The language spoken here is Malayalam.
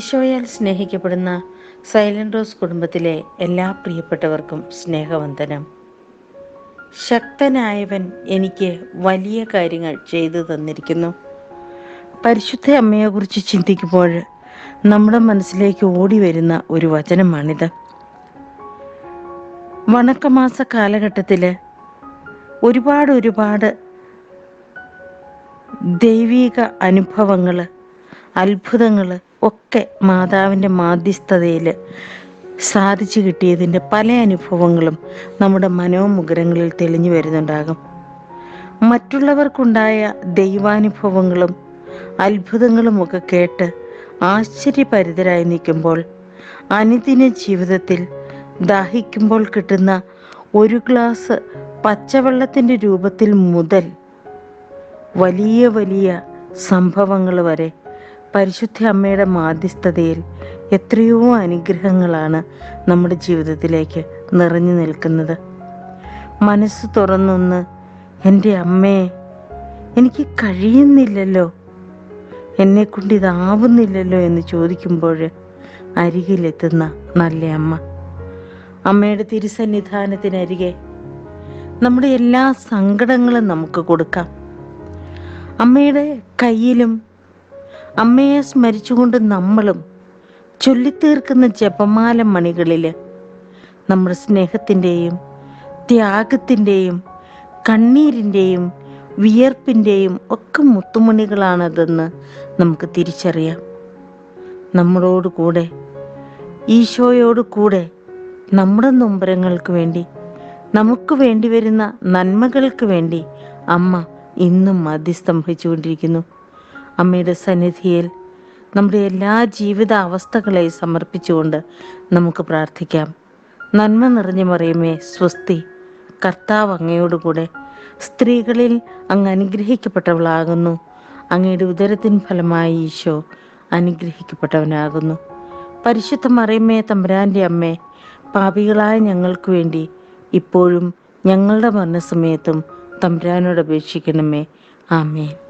ഈശോയാൽ സ്നേഹിക്കപ്പെടുന്ന സൈലന്റ് റോസ് കുടുംബത്തിലെ എല്ലാ പ്രിയപ്പെട്ടവർക്കും സ്നേഹവന്ദനം. ശക്തനായവൻ എനിക്ക് വലിയ കാര്യങ്ങൾ ചെയ്തു തന്നിരിക്കുന്നു. പരിശുദ്ധ അമ്മയെക്കുറിച്ച് ചിന്തിക്കുമ്പോൾ നമ്മുടെ മനസ്സിലേക്ക് ഓടി വരുന്ന ഒരു വചനമാണിത്. വണക്കമാസ കാലഘട്ടത്തിൽ ഒരുപാട് ഒരുപാട് ദൈവിക അനുഭവങ്ങൾ അത്ഭുതങ്ങൾ ഒക്കെ മാതാവിന്റെ മാധ്യസ്ഥതയിൽ സാധിച്ചു കിട്ടിയതിന്റെ പല അനുഭവങ്ങളും നമ്മുടെ മനോമുഖരങ്ങളിൽ തെളിഞ്ഞു വരുന്നുണ്ടാകും. മറ്റുള്ളവർക്കുണ്ടായ ദൈവാനുഭവങ്ങളും അത്ഭുതങ്ങളും ഒക്കെ കേട്ട് ആശ്ചര്യപരിതരായി നിൽക്കുമ്പോൾ അനുദിന ജീവിതത്തിൽ ദാഹിക്കുമ്പോൾ കിട്ടുന്ന ഒരു ഗ്ലാസ് പച്ചവെള്ളത്തിന്റെ രൂപത്തിൽ മുതൽ വലിയ വലിയ സംഭവങ്ങൾ വരെ പരിശുദ്ധ അമ്മയുടെ മാധ്യസ്ഥതയിൽ എത്രയോ അനുഗ്രഹങ്ങളാണ് നമ്മുടെ ജീവിതത്തിലേക്ക് നിറഞ്ഞു നിൽക്കുന്നത്. മനസ്സ് തുറന്നൊന്ന് എന്റെ അമ്മയെ എനിക്ക് കഴിയുന്നില്ലല്ലോ. എന്നെ കൊണ്ട് ഇതാവുന്നില്ലല്ലോ എന്ന് ചോദിക്കുമ്പോൾ അരികിലെത്തുന്ന നല്ല അമ്മ. അമ്മയുടെ തിരുസന്നിധാനത്തിനരികെ നമ്മുടെ എല്ലാ സങ്കടങ്ങളും നമുക്ക് കൊടുക്കാം. അമ്മയുടെ കയ്യിലും അമ്മയെ സ്മരിച്ചുകൊണ്ട് നമ്മളും ചൊല്ലിത്തീർക്കുന്ന ജപമാല മണികളിൽ നമ്മുടെ സ്നേഹത്തിന്റെയും ത്യാഗത്തിന്റെയും കണ്ണീരിന്റെയും വിയർപ്പിന്റെയും ഒക്കെ മുത്തുമണികളാണതെന്ന് നമുക്ക് തിരിച്ചറിയാം. നമ്മളോട് കൂടെ ഈശോയോട് കൂടെ നമ്മുടെ നൊമ്പരങ്ങൾക്ക് വേണ്ടി നമുക്ക് വേണ്ടി വരുന്ന നന്മകൾക്ക് വേണ്ടി അമ്മ ഇന്നും മധ്യസ്ഥം വഹിച്ചുകൊണ്ടിരിക്കുന്നു. അമ്മയുടെ സന്നിധിയിൽ നമ്മുടെ എല്ലാ ജീവിത അവസ്ഥകളെയും സമർപ്പിച്ചുകൊണ്ട് നമുക്ക് പ്രാർത്ഥിക്കാം. നന്മ നിറഞ്ഞു മറിയുമേ സ്വസ്തി. കർത്താവ് അങ്ങയോടുകൂടെ സ്ത്രീകളിൽ അങ്ങ് അനുഗ്രഹിക്കപ്പെട്ടവളാകുന്നു. അങ്ങയുടെ ഉദരത്തിൻ ഫലമായി ഈശോ അനുഗ്രഹിക്കപ്പെട്ടവനാകുന്നു. പരിശുദ്ധ മറിയമ്മേ തമ്പുരാന്റെ അമ്മ പാപികളായ ഞങ്ങൾക്ക് വേണ്ടി ഇപ്പോഴും ഞങ്ങളുടെ മരണസമയത്തും തമ്പുരാനോട് അപേക്ഷിക്കണമേ. ആമേൻ.